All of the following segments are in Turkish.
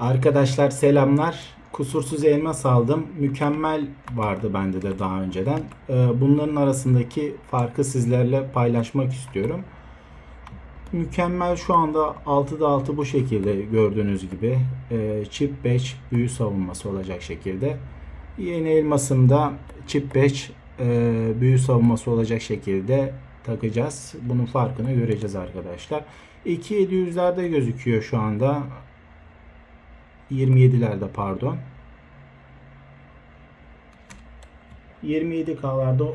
Arkadaşlar selamlar. Kusursuz elmas aldım. Mükemmel vardı bende de daha önceden. Ee, Bunların arasındaki farkı sizlerle paylaşmak istiyorum. Mükemmel şu anda 6'da 6 bu şekilde gördüğünüz gibi. Ee, Chip 5 büyü savunması olacak şekilde. Yeni elmasımda Chip 5 e, büyü savunması olacak şekilde takacağız. Bunun farkını göreceğiz arkadaşlar. 2700'lerde gözüküyor şu anda. 27'lerde pardon. 27K'larda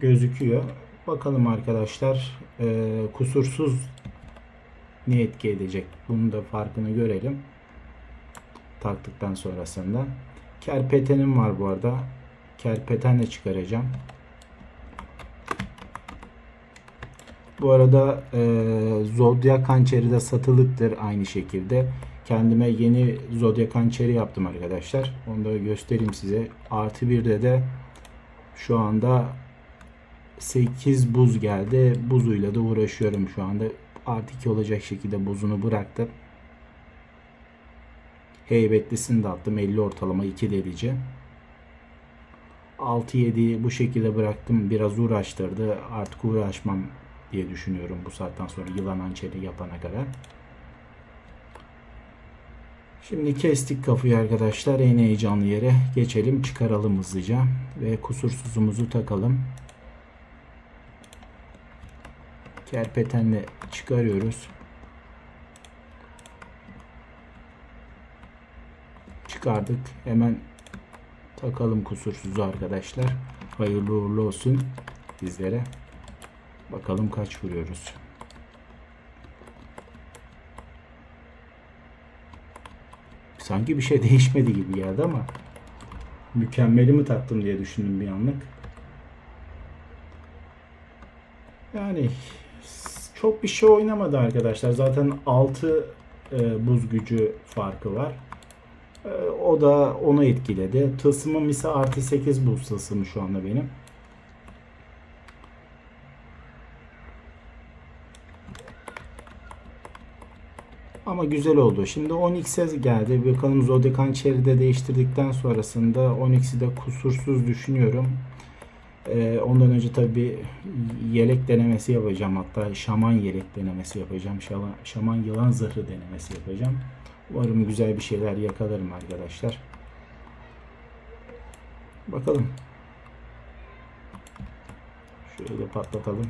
gözüküyor. Bakalım arkadaşlar e, kusursuz ne etki edecek? Bunun da farkını görelim. Taktıktan sonrasında. Kerpetenim var bu arada. Kerpetenle çıkaracağım. Bu arada e, Zodyak hançeri de satılıktır aynı şekilde. Kendime yeni Zodyak hançeri yaptım arkadaşlar. Onu da göstereyim size. Artı birde de şu anda 8 buz geldi. Buzuyla da uğraşıyorum şu anda. Artı 2 olacak şekilde buzunu bıraktım. Heybetlisini de attım. 50 ortalama 2 derece. 6-7'yi bu şekilde bıraktım. Biraz uğraştırdı. Artık uğraşmam diye düşünüyorum bu saatten sonra yılan hançeri yapana kadar. Şimdi kestik kafayı arkadaşlar. En heyecanlı yere geçelim. Çıkaralım hızlıca. Ve kusursuzumuzu takalım. Kerpetenle çıkarıyoruz. Çıkardık. Hemen takalım kusursuzu arkadaşlar. Hayırlı uğurlu olsun bizlere. Bakalım kaç vuruyoruz. Sanki bir şey değişmedi gibi geldi ama mükemmeli mi taktım diye düşündüm bir anlık. Yani çok bir şey oynamadı arkadaşlar. Zaten 6 e, buz gücü farkı var. E, o da onu etkiledi. Tılsımım ise artı 8 buz tılsımı şu anda benim. Ama güzel oldu. Şimdi 10x'e geldi. Bakalım Zodiac Hançeri de değiştirdikten sonrasında 10x'i de kusursuz düşünüyorum. Ee, ondan önce tabi yelek denemesi yapacağım. Hatta şaman yelek denemesi yapacağım. Şaman, şaman yılan zırhı denemesi yapacağım. Umarım güzel bir şeyler yakalarım arkadaşlar. Bakalım. Şöyle patlatalım.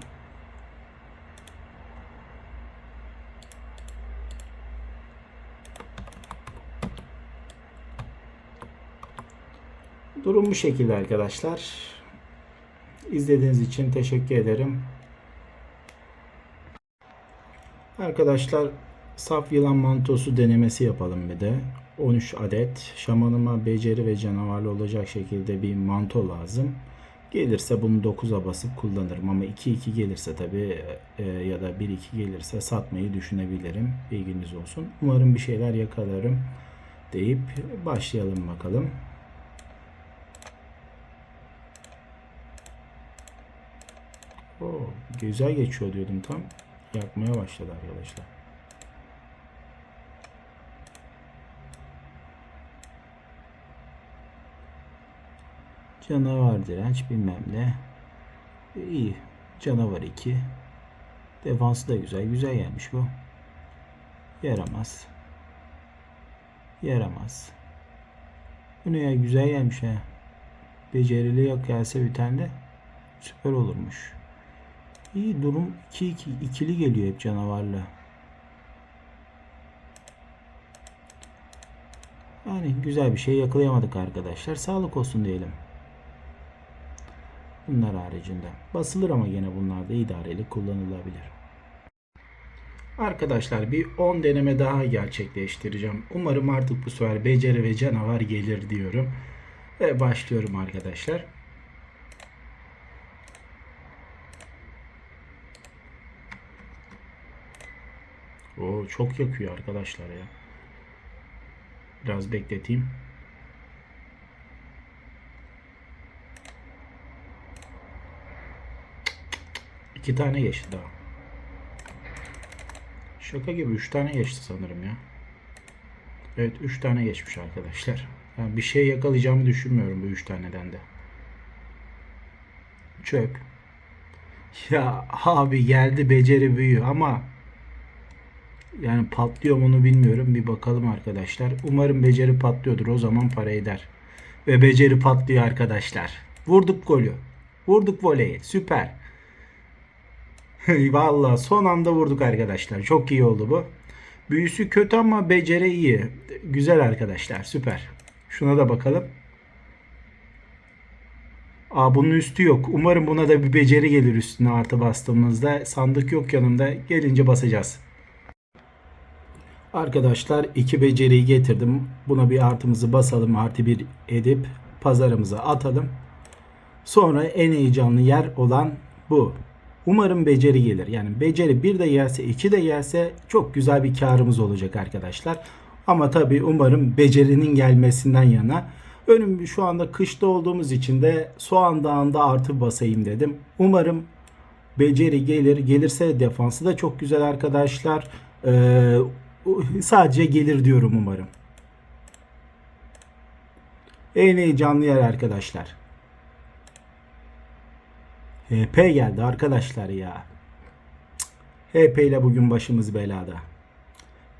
Durum bu şekilde arkadaşlar. İzlediğiniz için teşekkür ederim. Arkadaşlar saf yılan mantosu denemesi yapalım bir de. 13 adet şamanıma beceri ve canavarlı olacak şekilde bir manto lazım. Gelirse bunu 9'a basıp kullanırım ama 2-2 gelirse tabi e, ya da 1-2 gelirse satmayı düşünebilirim. Bilginiz olsun. Umarım bir şeyler yakalarım deyip başlayalım bakalım. Oo, güzel geçiyor diyordum tam. Yakmaya başladı arkadaşlar. Canavar direnç bilmem ne. İyi. Canavar 2. Defansı da güzel. Güzel gelmiş bu. Yaramaz. Yaramaz. Bu ne ya güzel gelmiş ha. Becerili yok gelse bir tane de süper olurmuş. İyi durum 2 2 ikili geliyor hep canavarla. Yani güzel bir şey yakalayamadık arkadaşlar. Sağlık olsun diyelim. Bunlar haricinde. Basılır ama yine bunlar da idareli kullanılabilir. Arkadaşlar bir 10 deneme daha gerçekleştireceğim. Umarım artık bu sefer beceri ve canavar gelir diyorum. Ve başlıyorum arkadaşlar. O çok yakıyor arkadaşlar ya. Biraz bekleteyim. İki tane geçti daha. Şaka gibi üç tane geçti sanırım ya. Evet 3 tane geçmiş arkadaşlar. Ben bir şey yakalayacağımı düşünmüyorum bu 3 taneden de. Çök. Ya abi geldi beceri büyüyor ama yani patlıyor mu onu bilmiyorum. Bir bakalım arkadaşlar. Umarım beceri patlıyordur. O zaman para eder. Ve beceri patlıyor arkadaşlar. Vurduk golü. Vurduk voleyi. Süper. Vallahi son anda vurduk arkadaşlar. Çok iyi oldu bu. Büyüsü kötü ama beceri iyi. Güzel arkadaşlar. Süper. Şuna da bakalım. Aa bunun üstü yok. Umarım buna da bir beceri gelir üstüne artı bastığımızda. Sandık yok yanımda. Gelince basacağız. Arkadaşlar iki beceriyi getirdim. Buna bir artımızı basalım. Artı bir edip pazarımıza atalım. Sonra en heyecanlı yer olan bu. Umarım beceri gelir. Yani beceri bir de gelse iki de gelse çok güzel bir karımız olacak arkadaşlar. Ama tabii umarım becerinin gelmesinden yana. Önüm şu anda kışta olduğumuz için de soğan dağında artı basayım dedim. Umarım beceri gelir. Gelirse defansı da çok güzel arkadaşlar. Ee, sadece gelir diyorum umarım. En heyecanlı yer arkadaşlar. HP geldi arkadaşlar ya. HP ile bugün başımız belada.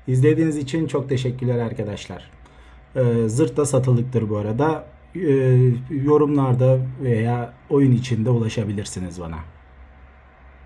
İzlediğiniz için çok teşekkürler arkadaşlar. Ee, zırt da satılıktır bu arada. Ee, yorumlarda veya oyun içinde ulaşabilirsiniz bana.